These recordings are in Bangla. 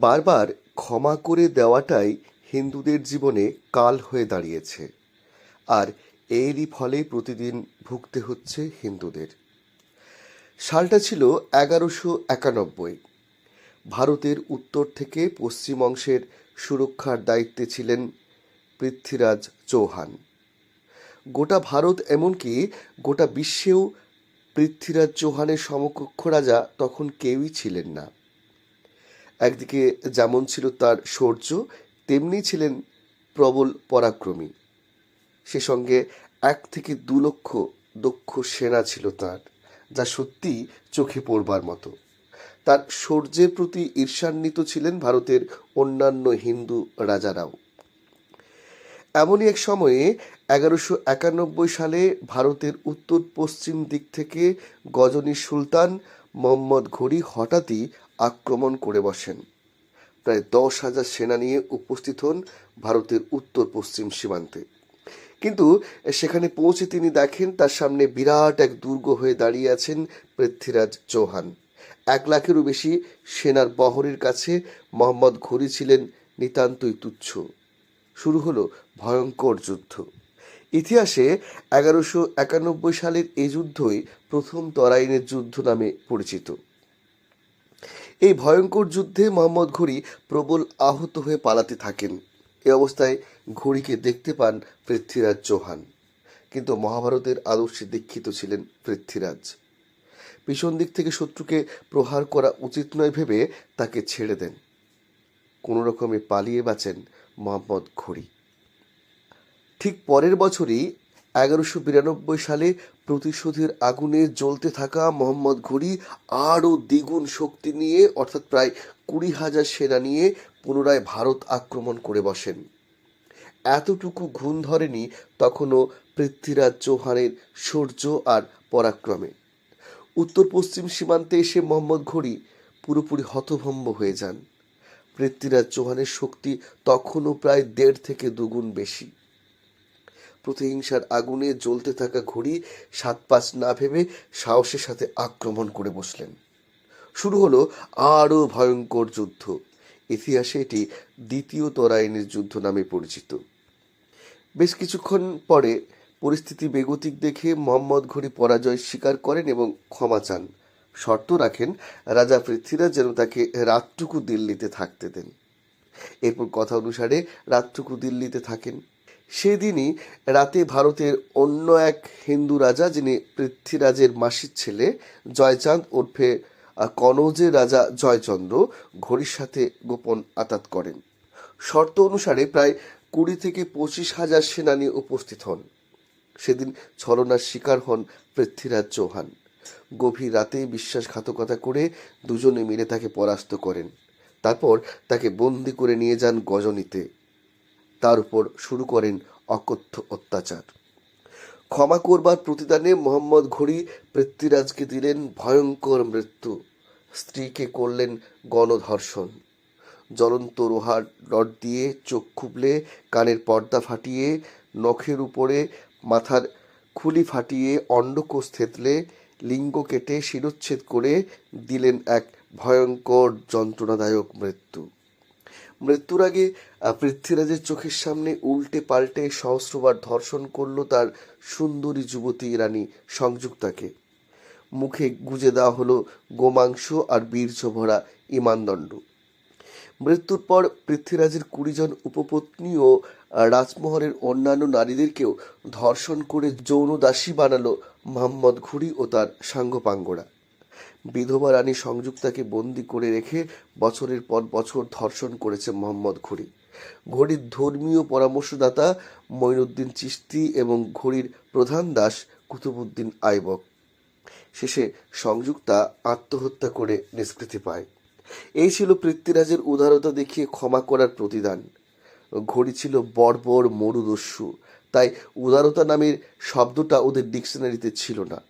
বারবার ক্ষমা করে দেওয়াটাই হিন্দুদের জীবনে কাল হয়ে দাঁড়িয়েছে। আর এরই ফলে প্রতিদিন ভুগতে হচ্ছে হিন্দুদের। সালটা ছিল এগারোশো একানব্বই। ভারতের উত্তর থেকে পশ্চিম অংশের সুরক্ষার দায়িত্বে ছিলেন পৃথ্বীরাজ চৌহান। গোটা ভারত এমনকি গোটা বিশ্বেও পৃথ্বীরাজ চৌহানের সমকক্ষ রাজা তখন কেউই ছিলেন না। একদিকে যেমন ছিল তার শৌর্য, তেমনি ছিলেন প্রবল পরাক্রমী। সে সঙ্গে এক থেকে দু লক্ষ দক্ষ সেনা ছিল তার, যা সত্যি চোখে পড়বার মতো। তার শৌর্যের প্রতি ঈর্ষান্বিত ছিলেন ভারতের অন্যান্য হিন্দু রাজারাও। এমনই এক সময়ে এগারোশো একানব্বই সালে ভারতের উত্তর পশ্চিম দিক থেকে গজনী সুলতান মোহাম্মদ ঘড়ি হঠাৎই আক্রমণ করে বসেন। প্রায় দশ হাজার সেনা নিয়ে উপস্থিত হন ভারতের উত্তর পশ্চিম সীমান্তে। কিন্তু সেখানে পৌঁছে তিনি দেখেন তার সামনে বিরাট এক দুর্গ হয়ে দাঁড়িয়ে আছেন পৃথ্বীরাজ চৌহান। এক লাখেরও বেশি সেনার বহরের কাছে মোহাম্মদ ঘড়ি ছিলেন নিতান্তই তুচ্ছ। শুরু হলো ভয়ঙ্কর যুদ্ধ। ইতিহাসে এগারোশো একানব্বই সালের এই যুদ্ধই প্রথম তরাইনের যুদ্ধ নামে পরিচিত। এই ভয়ঙ্কর যুদ্ধে মোহাম্মদ ঘড়ি প্রবল আহত হয়ে পালাতে থাকেন। এ অবস্থায় ঘড়িকে দেখতে পান পৃথ্বীরাজ চৌহান। কিন্তু মহাভারতের আদর্শে দীক্ষিত ছিলেন পৃথ্বীরাজ। পিছন দিক থেকে শত্রুকে প্রহার করা উচিত নয় ভেবে তাকে ছেড়ে দেন। কোনো রকমে পালিয়ে বাঁচেন মোহাম্মদ ঘড়ি ঠিক পরের বছরই এগারোশো বিরানব্বই সালে প্রতিশোধের আগুনে জ্বলতে থাকা মোহাম্মদ ঘড়ি আরও দ্বিগুণ শক্তি নিয়ে, অর্থাৎ প্রায় কুড়ি হাজার সেনা নিয়ে পুনরায় ভারত আক্রমণ করে বসেন। এতটুকু ঘুণ ধরেনি তখনও পৃথ্বীরাজ চৌহানের শৌর্য আর পরাক্রমে। উত্তর পশ্চিম সীমান্তে এসে মোহাম্মদ ঘড়ি পুরোপুরি হতভম্ব হয়ে যান। পৃথ্বীরাজ চৌহানের শক্তি তখনও প্রায় দেড় থেকে দুগুণ বেশি। প্রতিহিংসার আগুনে জ্বলতে থাকা ঘড়ি সাত পাঁচ না ভেবে সাহসের সাথে আক্রমণ করে বসলেন। শুরু হলো আরও ভয়ঙ্কর যুদ্ধ। ইতিহাসে এটি দ্বিতীয় তরাইনের যুদ্ধ নামে পরিচিত। বেশ কিছুক্ষণ পরে পরিস্থিতি বেগতিক দেখে মোহাম্মদ ঘড়ি পরাজয় স্বীকার করেন এবং ক্ষমা চান। শর্ত রাখেন, রাজা পৃথ্বীরাজ যেন তাকে রাতটুকু দিল্লিতে থাকতে দেন। এরপর কথা অনুসারে রাতটুকু দিল্লিতে থাকেন। সেদিনই রাতে ভারতের অন্য এক হিন্দু রাজা, যিনি পৃথ্বীরাজের মাসির ছেলে জয়চাঁদ ওরফে কনৌজের রাজা জয়চন্দ্র, ঘড়ির সাথে গোপন আতাত করেন। শর্ত অনুসারে প্রায় কুড়ি থেকে পঁচিশ হাজার সেনা নিয়ে উপস্থিত হন। সেদিন ছলনার শিকার হন পৃথ্বীরাজ চৌহান। গভীর রাতে বিশ্বাসঘাতকতা করে দুজনে মিলে তাকে পরাস্ত করেন। তারপর তাকে বন্দি করে নিয়ে যান গজনীতে। তার উপর শুরু করেন অকথ্য অত্যাচার। ক্ষমা করবার প্রতিদানে মোহাম্মদ ঘড়ি পৃথ্বীরাজকে দিলেন ভয়ঙ্কর মৃত্যু। স্ত্রীকে করলেন গণধর্ষণ। জ্বলন্ত লোহার রড দিয়ে চোখ খুবলে, কানের পর্দা ফাটিয়ে, নখের উপরে মাথার খুলি ফাটিয়ে অন্ডকোষ থেতলে লিঙ্গ কেটে শিরোচ্ছেদ করে দিলেন এক ভয়ঙ্কর যন্ত্রণাদায়ক মৃত্যু। মৃত্যুর আগে পৃথ্বীরাজের চোখের সামনে উল্টে পাল্টে সহস্রবার ধর্ষণ করল তার সুন্দরী যুবতী রানী সংযুক্তাকে। মুখে গুজে দেওয়া হলো গোমাংস আর বীর্য ভরা ইমানদণ্ড। মৃত্যুর পর পৃথ্বীরাজের কুড়িজন উপপত্নী ও রাজমহলের অন্যান্য নারীদেরকেও ধর্ষণ করে যৌনদাসী বানালো মোহাম্মদ ঘুরি ও তার সাঙ্গপাঙ্গরা। বিধবা রানী সংযুক্তাকে বন্দি করে রেখে বছরের পর বছর ধর্ষণ করেছে মোহাম্মদ ঘড়ি। ঘড়ির ধর্মীয় পরামর্শদাতা মঈনুদ্দিন চিশতি এবং ঘড়ির প্রধান দাস কুতুবুদ্দিন আইবক। শেষে সংযুক্তা আত্মহত্যা করে নিষ্কৃতি পায়। এই ছিল পৃথ্বীরাজের উদারতা দেখিয়ে ক্ষমা করার প্রতিদান। ঘড়ি ছিল বর্বর মরুদস্যু, তাই উদারতা নামের শব্দটা ওদের ডিকশনারিতে ছিল না।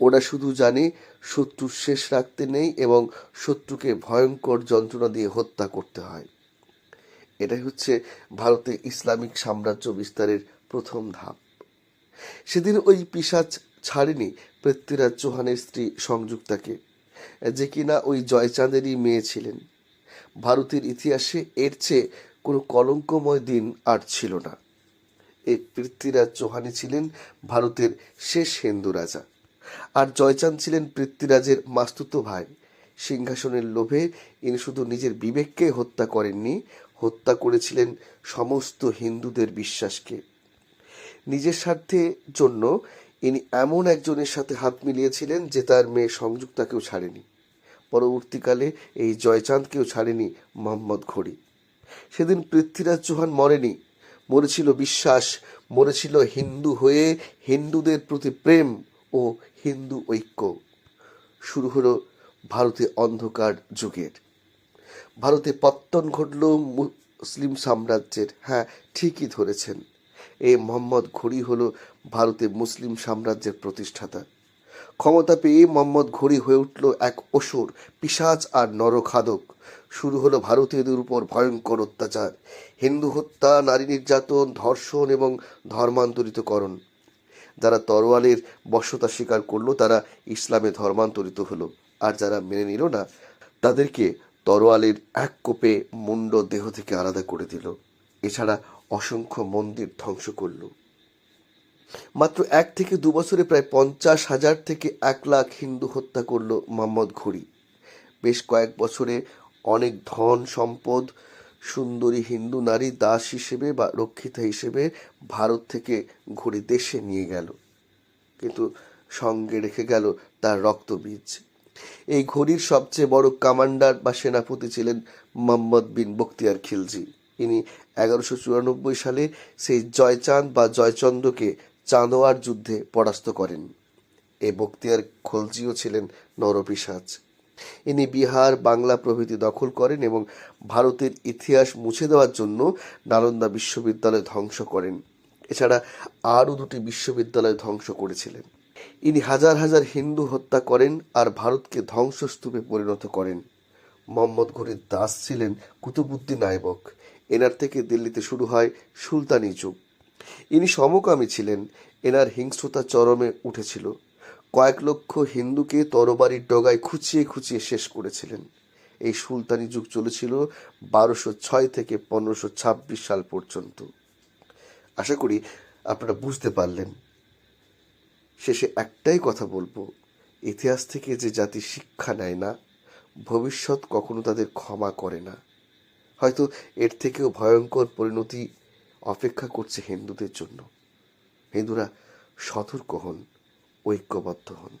ওরা শুধু জানে শত্রুর শেষ রাখতে নেই এবং শত্রুকে ভয়ঙ্কর যন্ত্রণা দিয়ে হত্যা করতে হয়। এটাই হচ্ছে ভারতে ইসলামিক সাম্রাজ্য বিস্তারের প্রথম ধাপ। সেদিন ওই পিসাচ ছাড়েনি পৃথ্বীরাজ চৌহানের স্ত্রী সংযুক্তাকে, যে কিনা ওই জয়চাঁদেরই মেয়ে ছিলেন। ভারতের ইতিহাসে এর চেয়ে কোনো কলঙ্কময় দিন আর ছিল না। এই পৃথ্বীরাজ চৌহানি ছিলেন ভারতের শেষ হিন্দু রাজা। আর জয়চাঁদ ছিলেন পৃথ্বীরাজের মাস্তুতো ভাই। সিংহাসনের লোভে ইনি শুধু নিজের বিবেককে হত্যা করেননি, হত্যা করেছিলেন সমস্ত হিন্দুদের বিশ্বাসকে। নিজের স্বার্থের জন্য ইনি এমন একজনের সাথে হাত মিলিয়েছিলেন যে তার মেয়ে সংযুক্তাকেও ছাড়েনি। পরবর্তীকালে এই জয়চাঁদকেও ছাড়েনি মোহাম্মদ ঘড়ি। সেদিন পৃথ্বীরাজ চৌহান মরেনি। মরেছিল বিশ্বাস, মরেছিল হিন্দু হয়ে হিন্দুদের প্রতি প্রেম ও হিন্দু ঐক্য শুরু হলো ভারতে অন্ধকার যুগের। ভারতে পত্তন ঘটল মুসলিম সাম্রাজ্যের। হ্যাঁ ঠিকই ধরেছেন। এই মোহাম্মদ ঘড়ি হলো ভারতে মুসলিম সাম্রাজ্যের প্রতিষ্ঠাতা। ক্ষমতা পেয়ে মোহাম্মদ ঘড়ি হয়ে উঠল এক অসুর, পিশাচ আর নরখাদক। শুরু হলো ভারতীয়দের উপর ভয়ঙ্কর অত্যাচার। হিন্দু হত্যা, নারী নির্যাতন, ধর্ষণ এবং ধর্মান্তরিতকরণ। যারা তরোয়ালের বশ্যতা স্বীকার করল, তারা ইসলামে ধর্মান্তরিত হলো। আর যারা মেনে নিল না, তাদেরকে তরোয়ালের এক কোপে মুন্ড দেহ থেকে আলাদা করে দিল। এছাড়া অসংখ্য মন্দির ধ্বংস করল। মাত্র এক থেকে দু বছরে প্রায় পঞ্চাশ হাজার থেকে এক লাখ হিন্দু হত্যা করল মোহাম্মদ ঘড়ি। বেশ কয়েক বছরে অনেক ধন সম্পদ সুন্দরী হিন্দু নারী দাস হিসেবে বা রক্ষিতা হিসেবে ভারত থেকে ঘড়ি দেশে নিয়ে গেল। কিন্তু সঙ্গে রেখে গেল তার রক্তবীজ। এই ঘড়ির সবচেয়ে বড় কমান্ডার বা সেনাপতি ছিলেন মোহাম্মদ বিন বখতিয়ার খিলজি। ইনি এগারোশো চুরানব্বই সালে সেই জয়চাঁদ বা জয়চন্দ্রকে চাঁদোয়ার যুদ্ধে পরাস্ত করেন। এ বখতিয়ার খলজিও ছিলেন নরপিসাজ ইনি বিহার, বাংলা প্রভৃতি দখল করেন এবং ভারতের ইতিহাস মুছে দেওয়ার জন্য নালন্দা বিশ্ববিদ্যালয় ধ্বংস করেন। এছাড়া আরও দুটি বিশ্ববিদ্যালয় ধ্বংস করেছিলেন। ইনি হাজার হাজার হিন্দু হত্যা করেন আর ভারতকে ধ্বংসস্তূপে পরিণত করেন। মোহাম্মদ ঘড়ির দাস ছিলেন কুতুবুদ্দিন আইবক এনার থেকে দিল্লিতে শুরু হয় সুলতানি যুগ। ইনি সমকামী ছিলেন। এনার হিংস্রতা চরমে উঠেছিল। কয়েক লক্ষ হিন্দুকে তরবারির ডগায় খুঁচিয়ে খুঁচিয়ে শেষ করেছিলেন। এই সুলতানি যুগ চলেছিল বারোশো ছয় থেকে পনেরোশো ছাব্বিশ সাল পর্যন্ত। আশা করি আপনারা বুঝতে পারলেন। শেষে একটাই কথা বলব, ইতিহাস থেকে যে জাতি শিক্ষা নেয় না, ভবিষ্যৎ কখনো তাদের ক্ষমা করে না। হয়তো এর থেকেও ভয়ঙ্কর পরিণতি অপেক্ষা করছে হিন্দুদের জন্য। হিন্দুরা সতর্ক হন। ঐক্যবদ্ধ হন